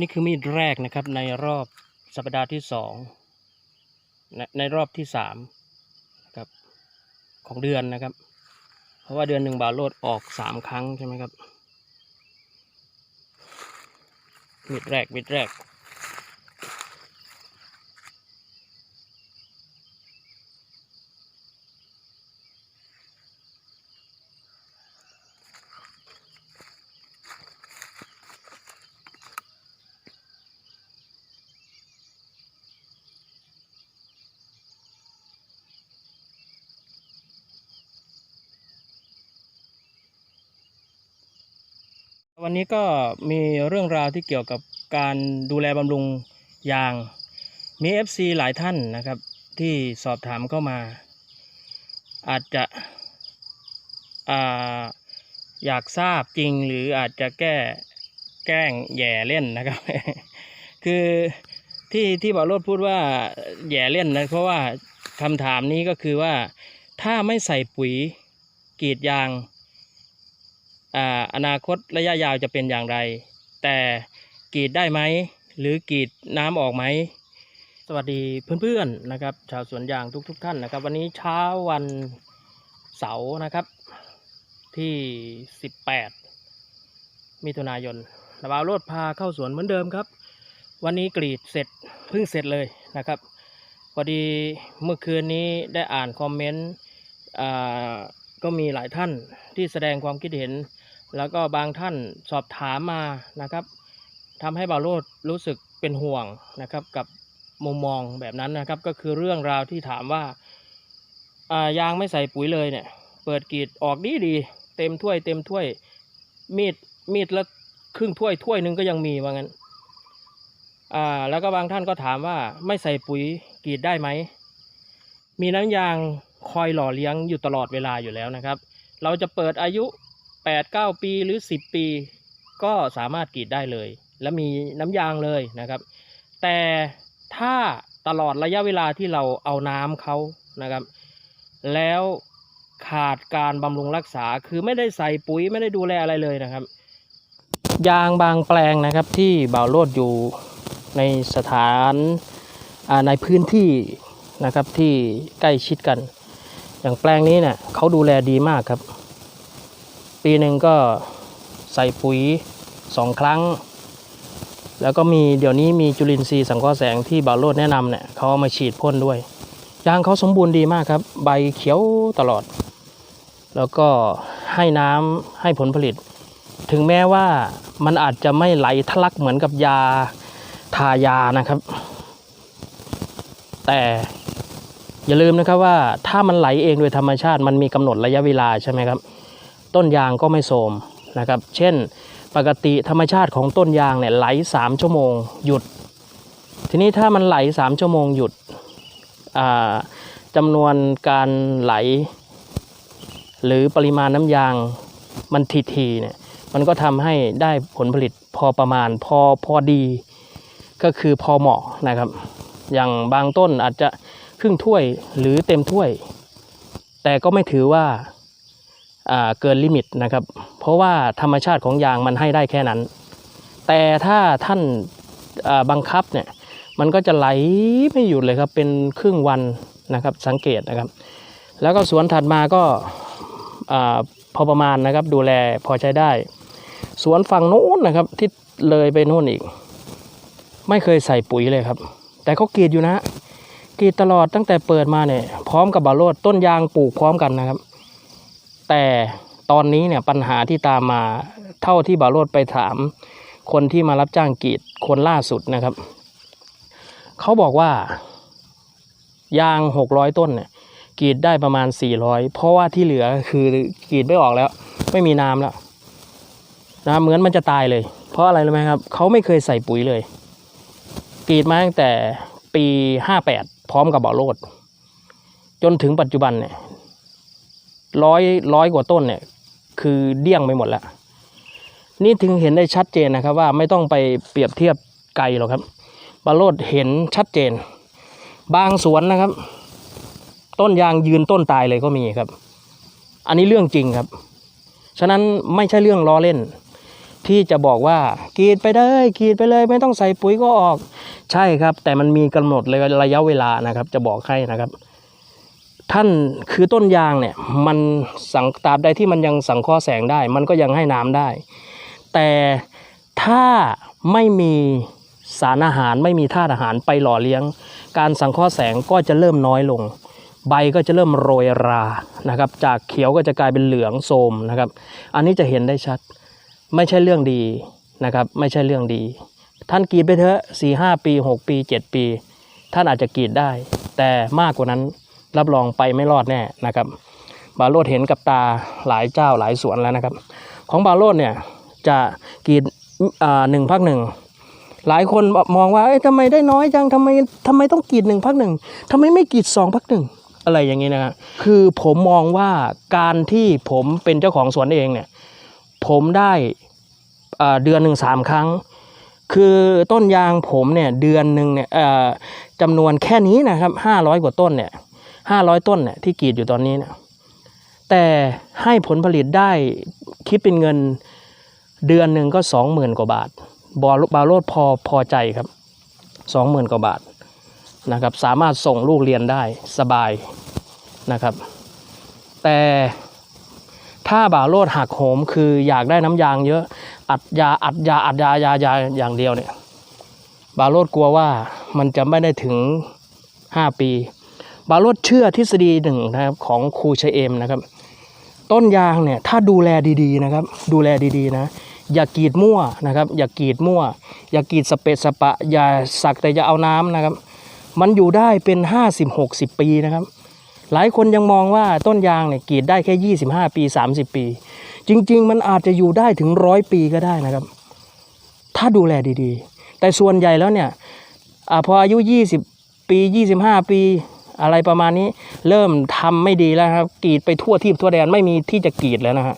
นี่คือมีดแรกนะครับในรอบสัปดาห์ที่สองในในรอบที่สามนะครับของเดือนนะครับ เพราะว่าเดือนหนึ่งบาโลดออกสามครั้งใช่ไหมครับ มีดแรกมีดแรก วันนี้ก็มีเรื่องราวที่เกี่ยวกับการดูแลบำรุงยาง มี FC หลายท่านนะครับ ที่สอบถามเข้ามา อาจจะอาอยากทราบจริงหรืออาจจะแก้แกล้งแย่เล่นนะครับ คือที่ที่บอโรดพูดว่าแย่เล่นนะเพราะว่าคำถามนี้ก็คือว่าถ้าไม่ใส่ปุ๋ยกรีดยาง อนาคตระยะยาวจะเป็นอย่างไร แต่กรีดได้ไหม หรือกรีดน้ำออกไหม สวัสดีเพื่อนๆนะครับ ชาวสวนยางทุกๆทท่านนะครับ วันนี้เช้าวันเสาร์นะครับ ที่ 18 มิถุนายนระบาวโรดพาเข้าสวนเหมือนเดิมครับ วันนี้กรีดเสร็จเพิ่งเสร็จเลยนะครับพอดีเมื่อคืนนี้ได้อ่านคอมเมนต์ก็มีหลายท่านที่แสดงความคิดเห็น แล้วก็บางท่านสอบถามมานะครับทำให้บาโรดรู้สึกเป็นห่วงนะครับกับมุมมองแบบนั้นนะครับ ก็คือเรื่องราวที่ถามว่าายางไม่ใส่ปุ๋ยเลยเนี่ยเปิดกรีดออกดีดีเต็มถ้วยเต็มถ้วยมีดมีดละครึ่งถ้วยถ้วยหนึ่งก็ยังมีว่างั้นอ่าแล้วก็บางท่านก็ถามว่าไม่ใส่ปุ๋ยกรีดได้ไหมมีน้ำยางคอยหล่อเลี้ยงอยู่ตลอดเวลาอยู่แล้วนะครับ เราจะเปิดอายุ 8 9 ปีหรือ 10 ปี ก็สามารถกรีดได้เลย และมีน้ำยางเลยนะครับ แต่ถ้าตลอดระยะเวลาที่เราเอาน้ำเขานะครับ แล้วขาดการบำรุงรักษาคือไม่ได้ใส่ปุ๋ยไม่ได้ดูแลอะไรเลยนะครับ ยางบางแปลงนะครับที่บ่าวโลดอยู่ในสถานในพื้นที่นะครับที่ใกล้ชิดกัน อย่างแปลงนี้เนี่ยเขาดูแลดีมากครับ ปีหนึ่งก็ใส่ปุ๋ยสองครั้ง แล้วก็มีเดี๋ยวนี้มีจุลินทรีย์สังเคราะห์แสงที่บาโลดแนะนำเนี่ยเขาเอามาฉีดพ่นด้วยยางเขาสมบูรณ์ดีมากครับ ใบเขียวตลอด แล้วก็ให้น้ำให้ผลผลิต ถึงแม้ว่ามันอาจจะไม่ไหลทะลักเหมือนกับยาทายานะครับ แต่อย่าลืมนะครับว่าถ้ามันไหลเองโดยธรรมชาติมันมีกำหนดระยะเวลาใช่ไหมครับ ต้นยางก็ไม่โทมนะครับ เช่นปกติธรรมชาติของต้นยางเนี่ยไหล 3 ชั่วโมงหยุด ทีนี้ถ้ามันไหล 3 ชั่วโมงหยุดจำนวนการไหล หรือปริมาณน้ำยางมันทีทีเนี่ยมันก็ทำให้ได้ผลผลิตพอประมาณพอพอดีก็คือพอเหมาะนะครับ อย่างบางต้นอาจจะครึ่งถ้วยหรือเต็มถ้วย แต่ก็ไม่ถือว่า เกินลิมิตนะครับ เพราะว่าธรรมชาติของยางมันให้ได้แค่นั้น แต่ถ้าท่านบังคับเนี่ยมันก็จะไหลไม่หยุดเลยครับเป็นครึ่งวันนะครับสังเกตนะครับ แล้วก็สวนถัดมาก็อพอประมาณนะครับดูแลพอใช้ได้ สวนฝั่งโน้นนะครับที่เลยไปโน่นอีก ไม่เคยใส่ปุ๋ยเลยครับ แต่เขากรีดอยู่นะกรีดตลอดตั้งแต่เปิดมาเนี่ยพร้อมกับบาโรดต้นยางปลูกพร้อมกันนะครับ แต่ตอนนี้เนี่ยปัญหาที่ตามมาเท่าที่บาโรดไปถาม คนที่มารับจ้างกรีดคนล่าสุดนะครับ เขาบอกว่ายางหกร้อยต้นเนี่ยกรีดได้ประมาณสี่ร้อยเพราะว่าที่เหลือคือกรีดไม่ออกแล้ว ไม่มีน้ำแล้วนะเหมือนมันจะตายเลย เพราะอะไรรู้ไหมครับ เขาไม่เคยใส่ปุ๋ยเลยกรีดมาตั้งแต่ปีห้าแปดพร้อมกับบ่อโลด จนถึงปัจจุบันเนี่ย ร้อยร้อยกว่าต้นเนี่ย คือเดี้ยงไปหมดแล้ว นี่ถึงเห็นได้ชัดเจนนะครับว่าไม่ต้องไปเปรียบเทียบไกลหรอกครับบาโลดเห็นชัดเจน บางสวนนะครับ ต้นยางยืนต้นตายเลยก็มีครับ อันนี้เรื่องจริงครับ ฉะนั้นไม่ใช่เรื่องล้อเล่น ที่จะบอกว่ากรีดไปเลยกรีดไปเลย ไม่ต้องใส่ปุ๋ยก็ออก ใช่ครับ แต่มันมีกำหนดเลยระยะเวลานะครับ จะบอกให้นะครับ ท่านคือต้นยางเนี่ยมันสังตราบใดที่มันยังสังเคราะห์แสงได้ มันก็ยังให้น้ำได้ แต่ถ้าไม่มีสารอาหารไม่มีธาตุอาหารไปหล่อเลี้ยง การสังเคราะห์แสงก็จะเริ่มน้อยลง ใบก็จะเริ่มโรยรานะครับ จากเขียวก็จะกลายเป็นเหลืองโทมนะครับ อันนี้จะเห็นได้ชัดไม่ใช่เรื่องดีนะครับ ไม่ใช่เรื่องดี ท่านกรีดไปเถอะสี่ห้าปีหกปีเจ็ดปี ท่านอาจจะกรีดได้ แต่มากกว่านั้น รับรองไปไม่รอดแน่นะครับ บาโรดเห็นกับตาหลายเจ้าหลายสวนแล้วนะครับ ของบาโรดเนี่ยจะกีดอ่าหนึ่งพักหนึ่งหลายคนมองว่าเอ้ยทำไมได้น้อยจังทำไมทำไมต้องกีดหนึ่งพักหนึ่งทำไมไม่กีดสองพักหนึ่งอะไรอย่างนี้นะครับคือผมมองว่าการที่ผมเป็นเจ้าของสวนเองเนี่ยผมได้เดือนหนึ่งสามครั้ง คือต้นยางผมเนี่ยเดือนหนึ่งเนี่ยจำนวนแค่นี้นะครับห้าร้อยกว่าต้นเนี่ย ห้าร้อยต้นเนี่ยที่กรีดอยู่ตอนนี้เนี่ยแต่ให้ผลผลิตได้คิดเป็นเงินเดือนหนึ่งก็สองหมื่นกว่าบาท บอลบาโรดพอพอใจครับสองหมื่นกว่าบาทนะครับสามารถส่งลูกเรียนได้สบายนะครับ แต่ถ้าบาโรดหักโหมคืออยากได้น้ำยางเยอะ อัดยาอัดยาอัดยายายาอย่างเดียวเนี่ยบาโรดกลัวว่ามันจะไม่ได้ถึง 5 ปี บาโรดเชื่อทฤษฎีหนึ่งนะครับของครูชเอมนะครับ ต้นยางเนี่ยถ้าดูแลดีๆนะครับ ดูแลดีๆนะ อย่ากรีดมั่วนะครับ อย่ากรีดมั่ว อย่ากรีดสเปซสปะ อย่าสักแต่จะเอาน้ำนะครับ มันอยู่ได้เป็น 50-60 ปีนะครับ หลายคนยังมองว่าต้นยางเนี่ยกรีดได้แค่ 25 ปี 30 ปี จริง ๆ มันอาจจะอยู่ได้ถึงร้อยปีก็ได้นะครับ ถ้าดูแลดีๆ แต่ส่วนใหญ่แล้วเนี่ยอพออายุ 20 ปี 25 ปี อะไรประมาณนี้เริ่มทำไม่ดีแล้วครับกรีดไปทั่วที่ทั่วแดนไม่มีที่จะกรีดแล้วนะฮะ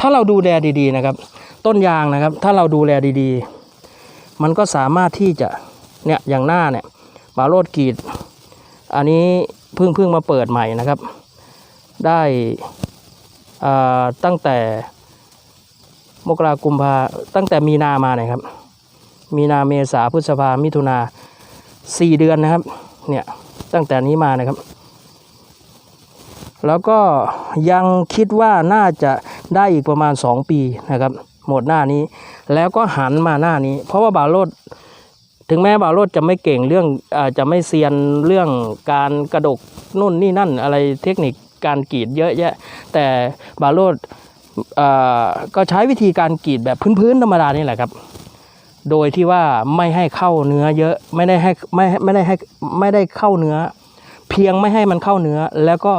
ถ้าเราดูแลดีๆนะครับ ต้นยางนะครับ ถ้าเราดูแลดีๆ มันก็สามารถที่จะเนี่ยอย่างหน้าเนี่ยบาโรดกรีด อันนี้เพิ่งเพิ่งมาเปิดใหม่นะครับ ได้อ่าตั้งแต่มกรากุมภาตั้งแต่มีนามาเนี่ยครับ มีนาเมษาพฤษภามิถุนาสี่เดือนนะครับ เนี่ย ตั้งแต่นี้มานะครับ แล้วก็ยังคิดว่าน่าจะได้อีกประมาณ 2 ปีนะครับ หมดหน้านี้ แล้วก็หันมาหน้านี้ เพราะว่าบาโรดถึงแม้บาโรดจะไม่เก่งเรื่องอาจะไม่เซียนเรื่องการกระดกนู่นนี่นั่นอะไรเทคนิคการกรีดเยอะแยะ แต่บาโรดก็ใช้วิธีการกรีดแบบพื้นๆธรรมดานี่แหละครับ โดยที่ว่าไม่ให้เข้าเนื้อเยอะ ไม่ได้ให้ไม่ไม่ได้ให้ไม่ได้เข้าเนื้อ เพียงไม่ให้มันเข้าเนื้อ แล้วก็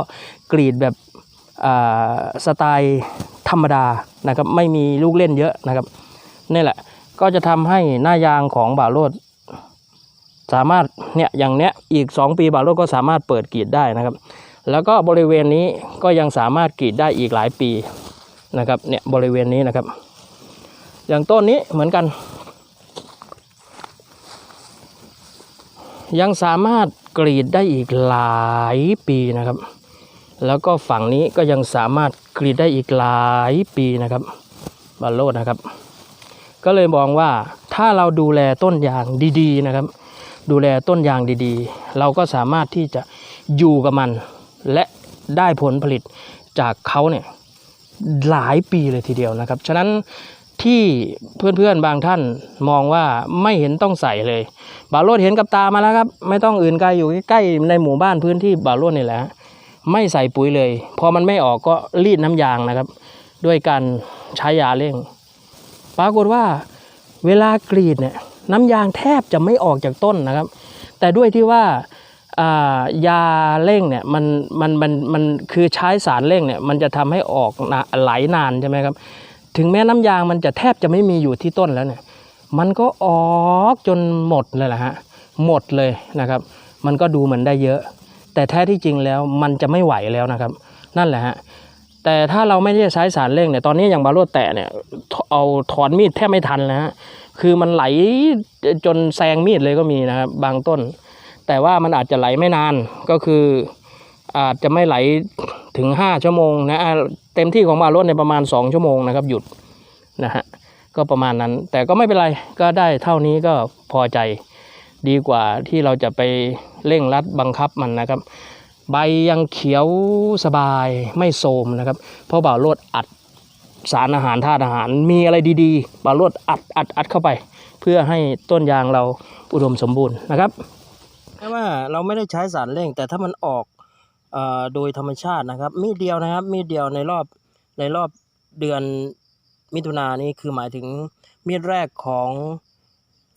กรีดแบบสไตล์ธรรมดานะครับ ไม่มีลูกเล่นเยอะนะครับนี่แหละก็จะทำให้หน้ายางของบ่าโรดสามารถเนี่ยอย่างเนี้ยอีก 2 ปีบ่าโรดก็สามารถเปิดกรีดได้นะครับ แล้วก็บริเวณนี้ก็ยังสามารถกรีดได้อีกหลายปีนะครับเนี่ยบริเวณนี้นะครับ อย่างต้นนี้เหมือนกัน ยังสามารถกรีดได้อีกหลายปีนะครับ แล้วก็ฝั่งนี้ก็ยังสามารถกรีดได้อีกหลายปีนะครับบาโลดนะครับ ก็เลยมองว่าถ้าเราดูแลต้นยางดีๆนะครับ ดูแลต้นยางดีๆ เราก็สามารถที่จะอยู่กับมัน และได้ผลผลิตจากเขาเนี่ยหลายปีเลยทีเดียวนะครับ ฉะนั้น ที่เพื่อนๆบางท่านมองว่าไม่เห็นต้องใส่เลย บาโรดเห็นกับตามาแล้วครับ ไม่ต้องอื่นไกลอยู่ใกล้ในหมู่บ้านพื้นที่บาโรดนี่แหละไม่ใส่ปุ๋ยเลย พอมันไม่ออกก็รีดน้ำยางนะครับ ด้วยการใช้ยาเร่ง ปรากฏว่าเวลากรีดเนี่ยน้ำยางแทบจะไม่ออกจากต้นนะครับ แต่ด้วยที่ว่าายาเร่งเนี่ยมันมันมันมันคือใช้สารเร่งเนี่ยมันจะทำให้ออกไหลนานใช่ไหมครับ ถึงแม้น้ำยางมันจะแทบจะไม่มีอยู่ที่ต้นแล้วเนี่ย มันก็ออกจนหมดเลยแหละฮะ หมดเลยนะครับ มันก็ดูเหมือนได้เยอะ แต่แท้ที่จริงแล้วมันจะไม่ไหวแล้วนะครับ นั่นแหละฮะ แต่ถ้าเราไม่ได้ใช้สารเร่งเนี่ย ตอนนี้อย่างบาโรดแตะเนี่ย เอาถอนมีดแทบไม่ทันนะฮะ คือมันไหลจนแซงมีดเลยก็มีนะครับ บางต้น แต่ว่ามันอาจจะไหลไม่นาน ก็คือ อาจจะไม่ไหลถึง 5 ชั่วโมงนะเต็มที่ของบารดในประมาณ 2 ชั่วโมงนะครับหยุดนะฮะก็ประมาณนั้น แต่ก็ไม่เป็นไรก็ได้เท่านี้ก็พอใจดีกว่าที่เราจะไปเร่งรัดบังคับมันนะครับ ใบยังเขียวสบายไม่โทรมนะครับ เพราะบ่าวโลดอัดสารอาหารธาตุอาหารมีอะไรดีๆบ่าวโลดอัดอัดอัดเข้าไป เพื่อให้ต้นยางเราอุดมสมบูรณ์นะครับแม้ว่าเราไม่ได้ใช้สารเร่ง แต่ถ้ามันออก โดยธรรมชาตินะครับ มีเดียวนะครับ มีเดียวในรอบในรอบเดือนมิถุนายนนี้คือหมายถึงมีดแรกของ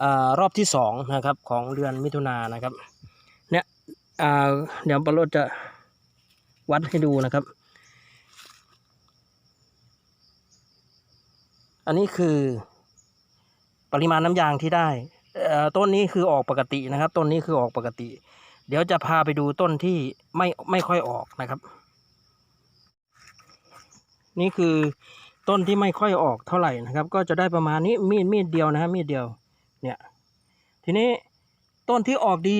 อรอบที่สองนะครับของเดือนมิถุนายนนะครับเนี่ยเดี๋ยวปรดจะวัดให้ดูนะครับ อันนี้คือปริมาณน้ำยางที่ได้ต้นนี้คือออกปกตินะครับ ต้นนี้คือออกปกติ เดี๋ยวจะพาไปดูต้นที่ไม่ไม่ค่อยออกนะครับ นี่คือต้นที่ไม่ค่อยออกเท่าไหร่นะครับ ก็จะได้ประมาณนี้มีดมีดเดียวนะฮะมีดเดียว เนี่ย ทีนี้ต้นที่ออกดี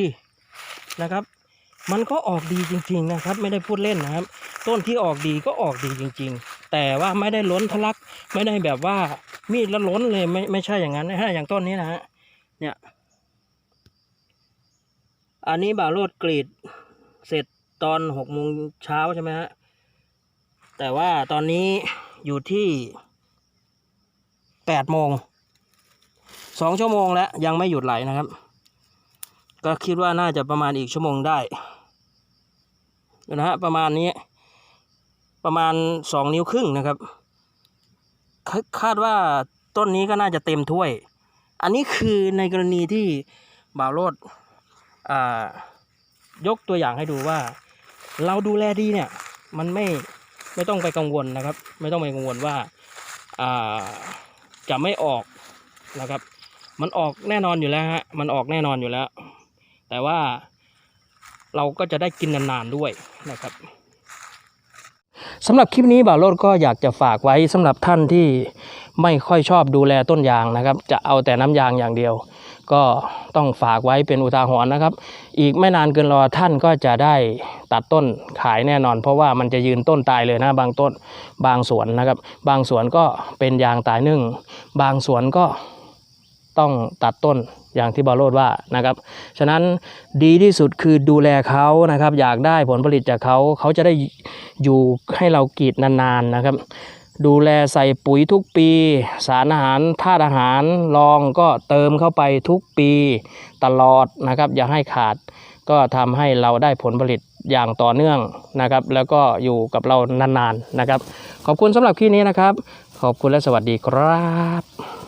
นะครับ มันก็ออกดีจริง ๆนะครับ ไม่ได้พูดเล่นนะครับ ต้นที่ออกดีก็ออกดีจริง ๆ แต่ว่าไม่ได้ล้นทะลัก ไม่ได้แบบว่ามีดแล้วล้นเลยไม่ไม่ใช่อย่างนั้นนะฮะอย่างต้นนี้นะฮะเนี่ย อันนี้บ่าวโรดกรีดเสร็จตอนหกโมงเช้าใช่ไหมฮะ แต่ว่าตอนนี้อยู่ที่แปดโมงสองชั่วโมงแล้วยังไม่หยุดไหลนะครับ ก็คิดว่าน่าจะประมาณอีกชั่วโมงได้นะฮะประมาณนี้ประมาณสองนิ้วครึ่งนะครับคาคาดว่าต้นนี้ก็น่าจะเต็มถ้วย อันนี้คือในกรณีที่บ่าวโรด ยกตัวอย่างให้ดูว่า เราดูแลดีเนี่ย มันไม่ไม่ต้องไปกังวลนะครับ ไม่ต้องไปกังวลว่าจะไม่ออกนะครับ มันออกแน่นอนอยู่แล้วฮะมันออกแน่นอนอยู่แล้ว แต่ว่าเราก็จะได้กินนานๆด้วยนะครับสำหรับคลิปนี้บ่าวโรดก็อยากจะฝากไว้สำหรับท่านที่ไม่ค่อยชอบดูแลต้นยางนะครับ จะเอาแต่น้ำยางอย่างเดียว ก็ต้องฝากไว้เป็นอุทาหรณ์นะครับ อีกไม่นานเกินรอท่านก็จะได้ตัดต้นขายแน่นอน เพราะว่ามันจะยืนต้นตายเลยนะบางต้นบางสวนนะครับ บางสวนก็เป็นยางตายนึ่ง บางสวนก็ต้องตัดต้นอย่างที่บาโรดว่านะครับ ฉะนั้นดีที่สุดคือดูแลเขานะครับ อยากได้ผลผลิตจากเขาเขาจะได้อยู่ให้เรากรีดนานๆนะครับ ดูแลใส่ปุ๋ยทุกปี สารอาหารธาตุอาหารรองก็เติมเข้าไปทุกปีตลอดนะครับ อย่าให้ขาด ก็ทำให้เราได้ผลผลิตอย่างต่อเนื่องนะครับ แล้วก็อยู่กับเรานานๆนะครับ ขอบคุณสำหรับคลิปนี้นะครับ ขอบคุณและสวัสดีครับ